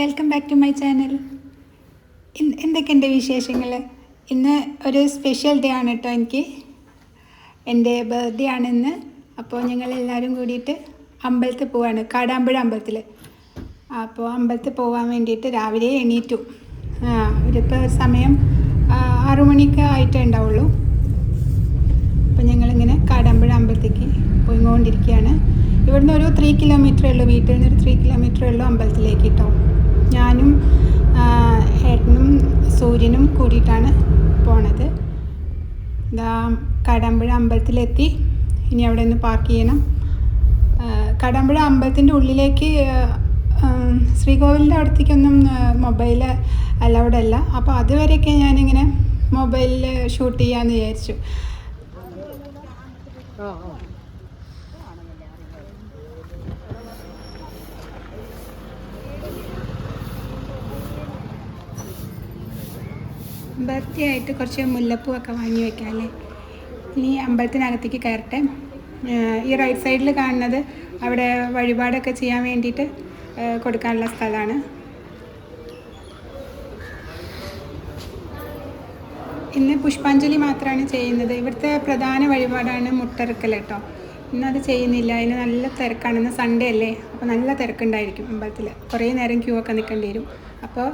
Welcome back to my channel ഇന്ന് എന്തൊക്കെയുണ്ട് വിശേഷങ്ങൾ ഇന്ന് ഒരു സ്പെഷ്യൽ ഡേ ആണ് കേട്ടോ എനിക്ക്. എന്റെ ബർത്ത്ഡേ ആണ് ഇന്ന്. അപ്പോൾ ഞങ്ങൾ എല്ലാവരും കൂടിയിട്ട് അമ്പലത്തിൽ പോവാണ്. കാടാമ്പുഴ അമ്പലത്തിൽ അപ്പോൾ അമ്പലത്തിൽ പോകാൻ വേണ്ടിയിട്ട് രാവിലെ എണീറ്റു. ഒരിപ്പോൾ സമയം ആറു മണിക്ക് ആയിട്ടേ ഉണ്ടാവുള്ളൂ അപ്പോൾ ഞങ്ങളിങ്ങനെ കാടാമ്പുഴ അമ്പലത്തേക്ക് പോയിക്കൊണ്ടിരിക്കുകയാണ് ഇവിടുന്ന് ഒരു ത്രീ കിലോമീറ്ററേ ഉള്ളൂ. വീട്ടിൽ നിന്ന് ഒരു ത്രീ കിലോമീറ്ററേ ഉള്ളൂ അമ്പലത്തിലേക്ക് കേട്ടോ ഞാനും ഏട്ടനും സൂര്യനും കൂടിയിട്ടാണ് പോണത്. ഇതാ കടമ്പുഴ അമ്പലത്തിലെത്തി. ഇനി അവിടെ നിന്ന് പാർക്ക് ചെയ്യണം. കടമ്പുഴ അമ്പലത്തിന്റെ ഉള്ളിലേക്ക് ശ്രീകോവിലിന്റെ അടുത്തേക്കൊന്നും മൊബൈൽ അലൗഡ് അല്ല. അപ്പോൾ അതുവരെയൊക്കെ ഞാനിങ്ങനെ മൊബൈലിൽ ഷൂട്ട് ചെയ്യാമെന്ന് വിചാരിച്ചു. ബർത്ത്ഡേ ആയിട്ട് കുറച്ച് മുല്ലപ്പൂവൊക്കെ വാങ്ങി വെക്കാമല്ലേ ഇനി അമ്പലത്തിനകത്തേക്ക് കയറട്ടെ. ഈ റൈറ്റ് സൈഡിൽ കാണുന്നത് അവിടെ വഴിപാടൊക്കെ ചെയ്യാൻ വേണ്ടിയിട്ട് കൊടുക്കാനുള്ള സ്ഥലമാണ്. ഇന്ന് പുഷ്പാഞ്ജലി മാത്രമാണ് ചെയ്യുന്നത്. ഇവിടുത്തെ പ്രധാന വഴിപാടാണ് മുട്ടറുക്കൽ കേട്ടോ. ഇന്നത് ചെയ്യുന്നില്ല. അതിന് നല്ല തിരക്കാണ്. ഇന്ന് സൺഡേ അല്ലേ? അപ്പോൾ നല്ല തിരക്കുണ്ടായിരിക്കും അമ്പലത്തിൽ കുറേ നേരം ക്യൂ ഒക്കെ നിൽക്കേണ്ടി വരും. അപ്പോൾ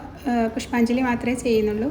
പുഷ്പാഞ്ജലി മാത്രമേ ചെയ്യുന്നുള്ളൂ.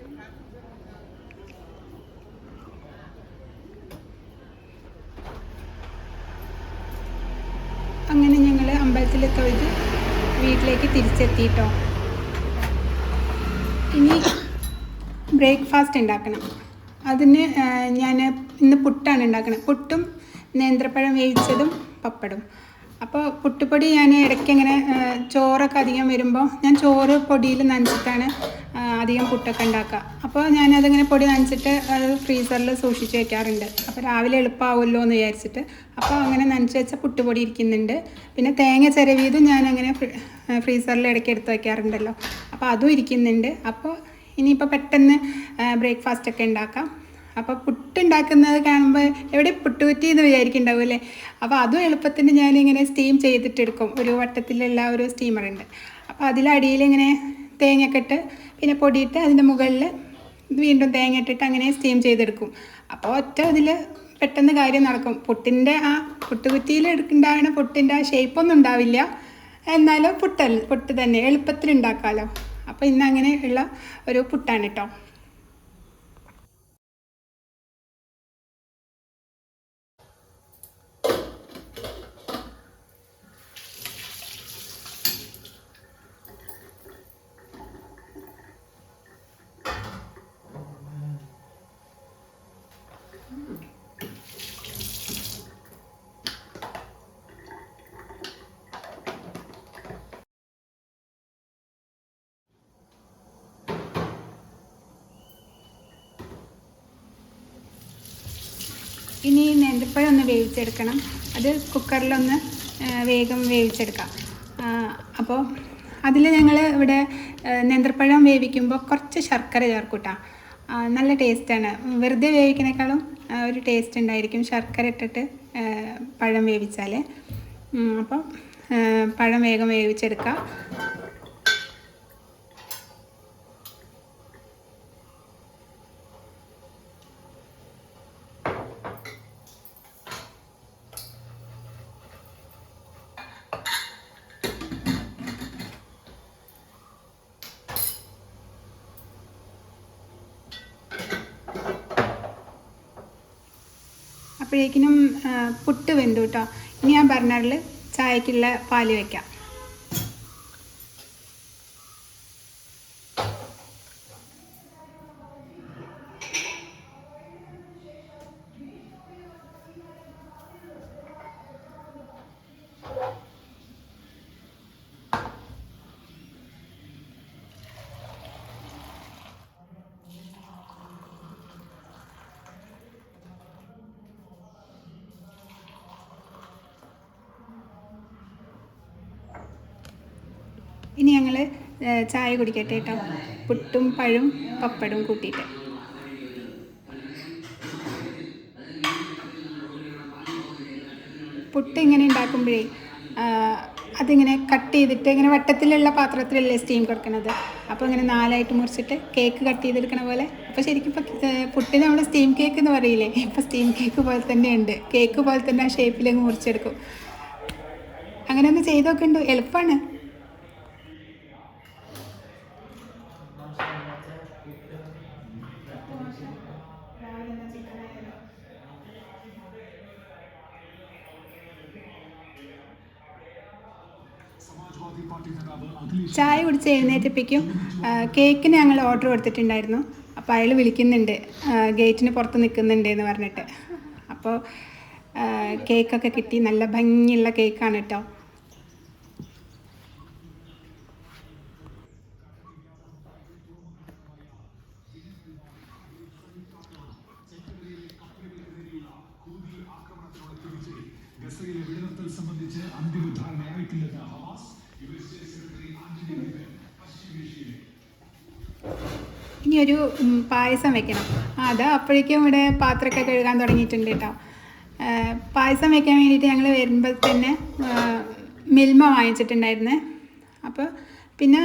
അങ്ങനെ ഞങ്ങൾ അമ്പലത്തിൽ തൊഴുത് വീട്ടിലേക്ക് തിരിച്ചെത്തിയിട്ടോ ഇനി ബ്രേക്ക്ഫാസ്റ്റ് ഉണ്ടാക്കണം. അതിന് ഞാൻ ഇന്ന് പുട്ടാണ് ഉണ്ടാക്കുന്നത് പുട്ടും നേന്ത്രപ്പഴം വേവിച്ചതും പപ്പടും അപ്പോൾ പുട്ടുപൊടി ഞാൻ ഇടയ്ക്ക് ഇങ്ങനെ ചോറൊക്കെ അധികം വരുമ്പോൾ ഞാൻ ചോറ് പൊടിയിൽ നനച്ചിട്ടാണ് അധികം പുട്ടൊക്കെ ഉണ്ടാക്കുക അപ്പോൾ ഞാനതിങ്ങനെ പൊടി നനച്ചിട്ട് അത് ഫ്രീസറിൽ സൂക്ഷിച്ച് വെക്കാറുണ്ട്. അപ്പോൾ രാവിലെ എളുപ്പമാവുമല്ലോ എന്ന് വിചാരിച്ചിട്ട്. അപ്പോൾ അങ്ങനെ നനച്ച് വെച്ച പുട്ടുപൊടി ഇരിക്കുന്നുണ്ട്. പിന്നെ തേങ്ങ ചിരവിയതും ഞാൻ അങ്ങനെ ഫ്രീസറിൽ ഇടയ്ക്ക് എടുത്ത് വയ്ക്കാറുണ്ടല്ലോ അപ്പോൾ അതും ഇരിക്കുന്നുണ്ട്. അപ്പോൾ ഇനിയിപ്പോൾ പെട്ടെന്ന് ബ്രേക്ക്ഫാസ്റ്റ് ഒക്കെ ഉണ്ടാക്കാം. അപ്പോൾ പുട്ടുണ്ടാക്കുന്നത് കാണുമ്പോൾ എവിടെ പുട്ടുകുറ്റി എന്ന് വിചാരിക്കുന്നുണ്ടാവും അല്ലേ? അപ്പോൾ അതും എളുപ്പത്തിന് ഞാനിങ്ങനെ സ്റ്റീം ചെയ്തിട്ടെടുക്കും. ഒരു വട്ടത്തിലുള്ള ഒരു സ്റ്റീമറുണ്ട് അപ്പോൾ അതിലടിയിൽ ഇങ്ങനെ തേങ്ങയൊക്കെ ഇട്ട് പിന്നെ പൊടിയിട്ട് അതിന്റെ മുകളിൽ വീണ്ടും തേങ്ങ ഇട്ടിട്ട് അങ്ങനെ സ്റ്റീം ചെയ്തെടുക്കും. അപ്പോൾ ഒറ്റ ഇതിൽ പെട്ടെന്ന് കാര്യം നടക്കും. പുട്ടിന്റെ ആ പുട്ടുകുറ്റിയിൽ എടുക്കുന്നുണ്ടാവുന്ന പുട്ടിന്റെ ആ ഷേപ്പൊന്നും ഉണ്ടാവില്ല. എന്നാലും പുട്ടല്ല പുട്ട് തന്നെ എളുപ്പത്തിൽ ഉണ്ടാക്കാമല്ലോ അപ്പോൾ ഇന്ന് അങ്ങനെ ഉള്ള ഒരു പുട്ടാണ് കേട്ടോ ഇനി നേന്ത്രപ്പഴം ഒന്ന് വേവിച്ചെടുക്കണം. അത് കുക്കറിലൊന്ന് വേഗം വേവിച്ചെടുക്കാം. അപ്പോൾ അതിൽ ഞങ്ങൾ ഇവിടെ നേന്ത്രപ്പഴം വേവിക്കുമ്പോൾ കുറച്ച് ശർക്കര ചേർക്കൂട്ടാ. നല്ല ടേസ്റ്റാണ്. വെറുതെ വേവിക്കുന്നേക്കാളും ഒരു ടേസ്റ്റ് ഉണ്ടായിരിക്കും ശർക്കര ഇട്ടിട്ട് പഴം വേവിച്ചാൽ അപ്പോൾ അപ്പം പഴം വേഗം വേവിച്ചെടുക്കുക അപ്പോഴേക്കിനും പുട്ട് വെന്തു കേട്ടോ ഇനി ഞാൻ ബർണറിൽ ചായക്കുള്ള പാൽ വെക്കാം. ചായ കുടിക്കട്ടെ കേട്ടോ പുട്ടും പഴും പപ്പടും കൂട്ടിയിട്ട്. പുട്ട് ഇങ്ങനെ ഉണ്ടാക്കുമ്പോഴേ അതിങ്ങനെ കട്ട് ചെയ്തിട്ട് ഇങ്ങനെ വട്ടത്തിലുള്ള പാത്രത്തിലല്ലേ സ്റ്റീം കൊടുക്കുന്നത് അപ്പോൾ ഇങ്ങനെ നാലായിട്ട് മുറിച്ചിട്ട് കേക്ക് കട്ട് ചെയ്തെടുക്കണ പോലെ. അപ്പോൾ ശരിക്കും ഇപ്പോൾ നമ്മൾ സ്റ്റീം കേക്ക് എന്ന് പറയില്ലേ? ഇപ്പോൾ സ്റ്റീം കേക്ക് പോലെ തന്നെ ഉണ്ട്. കേക്ക് പോലെ തന്നെ ആ ഷേപ്പിലങ്ങ് മുറിച്ചെടുക്കും. അങ്ങനെ ഒന്ന് ചെയ്തൊക്കെ ഉണ്ട് എളുപ്പമാണ് ചായ കുടിച്ച് എഴുന്നേറ്റപ്പിക്കും. കേക്കിന് ഞങ്ങൾ ഓർഡർ കൊടുത്തിട്ടുണ്ടായിരുന്നു. അപ്പോൾ അയാൾ വിളിക്കുന്നുണ്ട്. ഗേറ്റിന് പുറത്ത് നിൽക്കുന്നുണ്ട് എന്ന് പറഞ്ഞിട്ട് അപ്പോൾ കേക്കൊക്കെ കിട്ടി. നല്ല ഭംഗിയുള്ള കേക്കാണ് കേട്ടോ. ഇനി ഒരു പായസം വെക്കണം. അത് അപ്പോഴേക്കും ഇവിടെ പാത്രമൊക്കെ കഴുകാൻ തുടങ്ങിയിട്ടുണ്ട് കേട്ടോ. പായസം വെക്കാൻ വേണ്ടിയിട്ട് ഞങ്ങൾ വരുമ്പോൾ തന്നെ മിൽമ വാങ്ങിച്ചിട്ടുണ്ടായിരുന്നേ. അപ്പോൾ പിന്നെ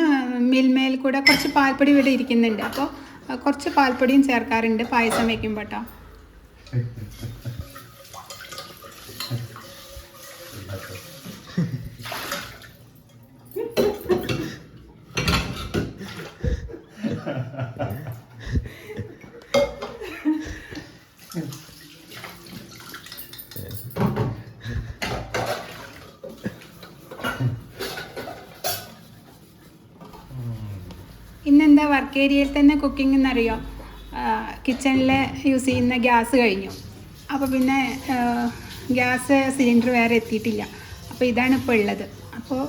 മിൽമയിൽ കൂടെ കുറച്ച് പാൽപ്പൊടി ഇവിടെ ഇരിക്കുന്നുണ്ട്. അപ്പോൾ കുറച്ച് പാൽപ്പൊടിയും ചേർക്കാറുണ്ട് പായസം വെക്കുമ്പോൾ കേട്ടോ ഇന്നെന്താ വർക്ക് ഏരിയയിൽ തന്നെ കുക്കിംഗ് എന്നറിയോ? കിച്ചണിൽ യൂസ് ചെയ്യുന്ന ഗ്യാസ് കഴിഞ്ഞു. അപ്പോൾ പിന്നെ ഗ്യാസ് സിലിണ്ടർ വേറെ എത്തിയിട്ടില്ല. അപ്പോൾ ഇതാണ് ഇപ്പോൾ ഉള്ളത്. അപ്പോൾ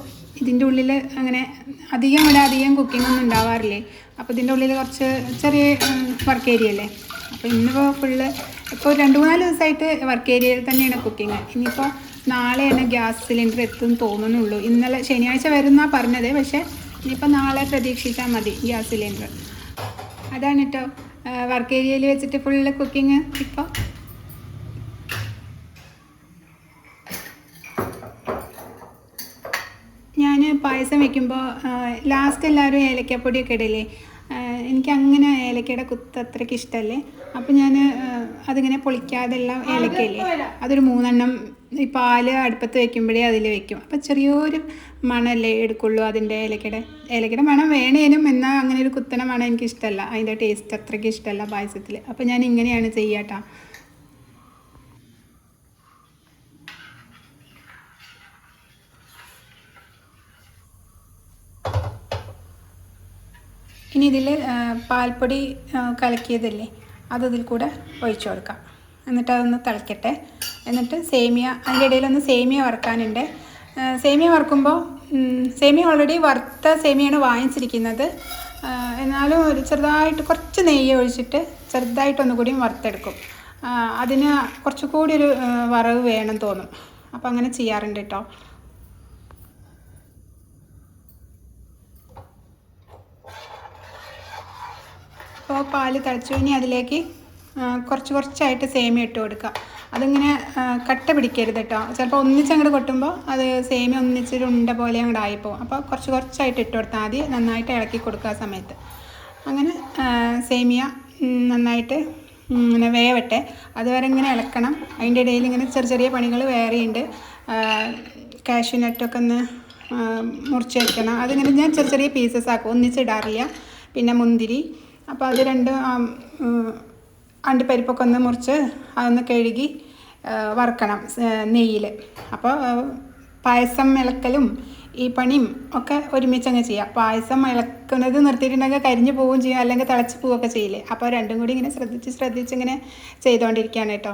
ഇതിന്റെ ഉള്ളിൽ അങ്ങനെ അധികം ഇവിടെ അധികം കുക്കിംഗ് ഒന്നും ഉണ്ടാവാറില്ലേ? അപ്പോൾ ഇതിന്റെ ഉള്ളിൽ കുറച്ച് ചെറിയ വർക്ക് ഏരിയ അല്ലേ? അപ്പോൾ ഇന്നിപ്പോൾ ഫുള്ള് ഇപ്പോൾ രണ്ട് മൂന്നാൽ ദിവസമായിട്ട് വർക്ക് ഏരിയയിൽ തന്നെയാണ് കുക്കിംഗ് ഇനിയിപ്പോൾ നാളെയാണ് ഗ്യാസ് സിലിണ്ടർ എത്തും തോന്നുന്നുള്ളൂ. ഇന്നലെ ശനിയാഴ്ച വരുന്നാണ് പറഞ്ഞത്. പക്ഷേ ഇനിയിപ്പോൾ നാളെ പ്രതീക്ഷിച്ചാൽ മതി ഗ്യാസ് സിലിണ്ടർ. അതാണ് കേട്ടോ വർക്ക് ഏരിയയിൽ വെച്ചിട്ട് ഫുള്ള് കുക്കിങ് ഇപ്പോൾ ഞാൻ പായസം വെക്കുമ്പോൾ ലാസ്റ്റ് എല്ലാവരും ഏലക്കപ്പൊടിയൊക്കെ ഇടില്ലേ? എനിക്ക് അങ്ങനെ ഏലക്കയുടെ കുത്ത് അത്രയ്ക്ക് ഇഷ്ടമല്ലേ? അപ്പം ഞാൻ അതിങ്ങനെ പൊളിക്കാതെയുള്ള ഏലക്കയില്ലേ? അതൊരു മൂന്നെണ്ണം ഈ പാൽ അടുപ്പത്ത് വെക്കുമ്പോഴേ അതിൽ വെക്കും. അപ്പം ചെറിയൊരു മണമല്ലേ എടുക്കുള്ളൂ അതിന്റെ ഏലക്കയുടെ? ഏലക്കയുടെ മണം വേണേനും എന്നാൽ അങ്ങനെ ഒരു കുത്തന മണം എനിക്ക് ഇഷ്ടമല്ല അതിന്റെ ടേസ്റ്റ് അത്രയ്ക്ക് ഇഷ്ടമല്ല പായസത്തിൽ. അപ്പം ഞാൻ ഇങ്ങനെയാണ് ചെയ്യാട്ടോ ഇനി ഇതിൽ പാൽപ്പൊടി കലക്കിയതല്ലേ അത് ഇതിൽ കൂടെ ഒഴിച്ചു കൊടുക്കാം. എന്നിട്ട് അതൊന്ന് തിളയ്ക്കട്ടെ എന്നിട്ട് സേമിയ അതിന്റെ ഇടയിലൊന്ന് സേമിയ വറുക്കാനുണ്ട്. സേമിയ വറുക്കുമ്പോൾ സേമിയ ഓൾറെഡി വറുത്ത സേമിയാണ് വാങ്ങിച്ചിരിക്കുന്നത്. എന്നാലും ഒരു ചെറുതായിട്ട് കുറച്ച് നെയ്യ് ഒഴിച്ചിട്ട് ചെറുതായിട്ടൊന്നു വറുത്തെടുക്കും. അതിന് കുറച്ചുകൂടി ഒരു വറവ് വേണം തോന്നും. അപ്പോൾ അങ്ങനെ ചെയ്യാറുണ്ട് കേട്ടോ അപ്പോൾ പാൽ തിളച്ചു ഇനി അതിലേക്ക് കുറച്ച് കുറച്ചായിട്ട് സേമിയ ഇട്ട് കൊടുക്കുക. അതിങ്ങനെ കട്ട പിടിക്കരുത് കേട്ടോ ചിലപ്പോൾ ഒന്നിച്ച് അങ്ങോട്ട് കൊട്ടുമ്പോൾ അത് സേമി ഒന്നിച്ച് ഉണ്ട പോലെ അങ്ങോട്ട് ആയിപ്പോവും. അപ്പോൾ കുറച്ച് കുറച്ചായിട്ട് ഇട്ട് കൊടുത്താൽ മതി. നന്നായിട്ട് ഇളക്കി കൊടുക്കുക ആ സമയത്ത്. അങ്ങനെ സേമിയ നന്നായിട്ട് ഇങ്ങനെ വേവട്ടെ. അതുവരെ ഇങ്ങനെ ഇളക്കണം. അതിന്റെ ഇടയിൽ ഇങ്ങനെ ചെറിയ ചെറിയ പണികൾ വേറെയുണ്ട്. കാഷ്യൂ നട്ടൊക്കെ ഒന്ന് മുറിച്ച് വെക്കണം. അതിങ്ങനെ ഞാൻ ചെറിയ ചെറിയ പീസസ് ആക്കും. ഒന്നിച്ചിടാറില്ല. പിന്നെ മുന്തിരി അപ്പോൾ അത് രണ്ട് അണ്ടിപ്പരിപ്പൊക്കെ ഒന്ന് മുറിച്ച് അതൊന്ന് കഴുകി വറുക്കണം നെയ്യിൽ അപ്പോൾ പായസം ഇളക്കലും ഈ പണിയും ഒക്കെ ഒരുമിച്ച് അങ്ങ് ചെയ്യാം. പായസം ഇളക്കുന്നത് നിർത്തിയിട്ടുണ്ടെങ്കിൽ കരിഞ്ഞു പോവുകയും ചെയ്യും അല്ലെങ്കിൽ തിളച്ച് പോവുകയൊക്കെ ചെയ്യില്ലേ? അപ്പോൾ രണ്ടും കൂടി ഇങ്ങനെ ശ്രദ്ധിച്ച് ശ്രദ്ധിച്ച് ഇങ്ങനെ ചെയ്തുകൊണ്ടിരിക്കുകയാണ് കേട്ടോ.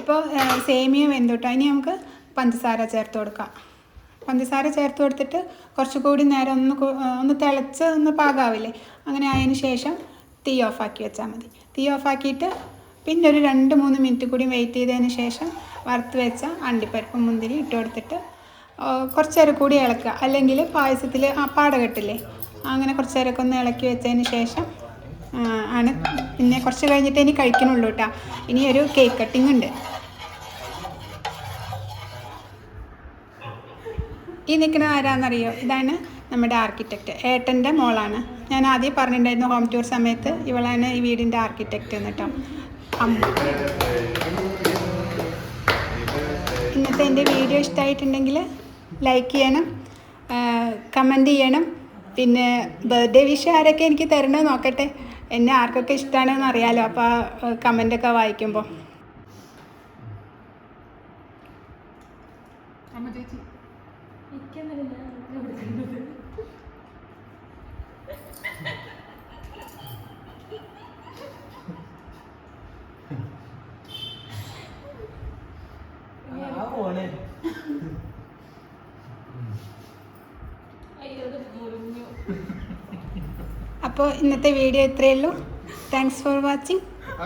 ഇപ്പോൾ സേമിയ വെന്തുട്ടോ ഇനി നമുക്ക് പഞ്ചസാര ചേർത്ത് കൊടുക്കാം. പഞ്ചസാര ചേർത്ത് കൊടുത്തിട്ട് കുറച്ചുകൂടി നേരം ഒന്ന് ഒന്ന് തിളച്ച് ഒന്ന് പാകാവില്ലേ? അങ്ങനെ ആയതിന് ശേഷം തീ ഓഫാക്കി വെച്ചാൽ മതി. തീ ഓഫാക്കിയിട്ട് പിന്നെ ഒരു രണ്ട് മൂന്ന് മിനിറ്റ് കൂടി വെയിറ്റ് ചെയ്തതിന് ശേഷം വറുത്ത് വെച്ച അണ്ടിപ്പരിപ്പും മുന്തിരി ഇട്ട് കൊടുത്തിട്ട് കുറച്ച് നേരം കൂടി ഇളക്കുക. അല്ലെങ്കിൽ പായസത്തിൽ ആ പാട കെട്ടില്ലേ അങ്ങനെ കുറച്ച് നേരമൊക്കെ ഒന്ന് ഇളക്കി വെച്ചതിന് ശേഷം ആണ്. പിന്നെ കുറച്ച് കഴിഞ്ഞിട്ട് ഇനി കഴിക്കണുള്ളൂ കേട്ടോ ഇനി ഒരു കേക്ക് കട്ടിംഗ് ഉണ്ട്. ഈ നിൽക്കുന്ന ആരാന്നറിയോ? ഇതാണ് നമ്മുടെ ആർക്കിടെക്റ്റ് ഏട്ടന്റെ മോളാണ്. ഞാൻ ആദ്യം പറഞ്ഞിട്ടുണ്ടായിരുന്നു ഹോം ടൂർ സമയത്ത് ഇവളാണ് ഈ വീടിന്റെ ആർക്കിടെക്റ്റ് എന്നിട്ടോ ഇന്നത്തെ എന്റെ വീഡിയോ ഇഷ്ടമായിട്ടുണ്ടെങ്കിൽ ലൈക്ക് ചെയ്യണം കമന്റ് ചെയ്യണം. പിന്നെ ബർത്ത്ഡേ വിഷ് ആരൊക്കെ എനിക്ക് തരണോ നോക്കട്ടെ. എന്നെ ആർക്കൊക്കെ ഇഷ്ടമാണെന്ന് അറിയാലോ അപ്പോൾ കമന്റൊക്കെ വായിക്കുമ്പോൾ അപ്പോൾ ഇന്നത്തെ വീഡിയോ ഇത്രയേ ഉള്ളൂ. താങ്ക്സ് ഫോർ വാച്ചിങ് ആ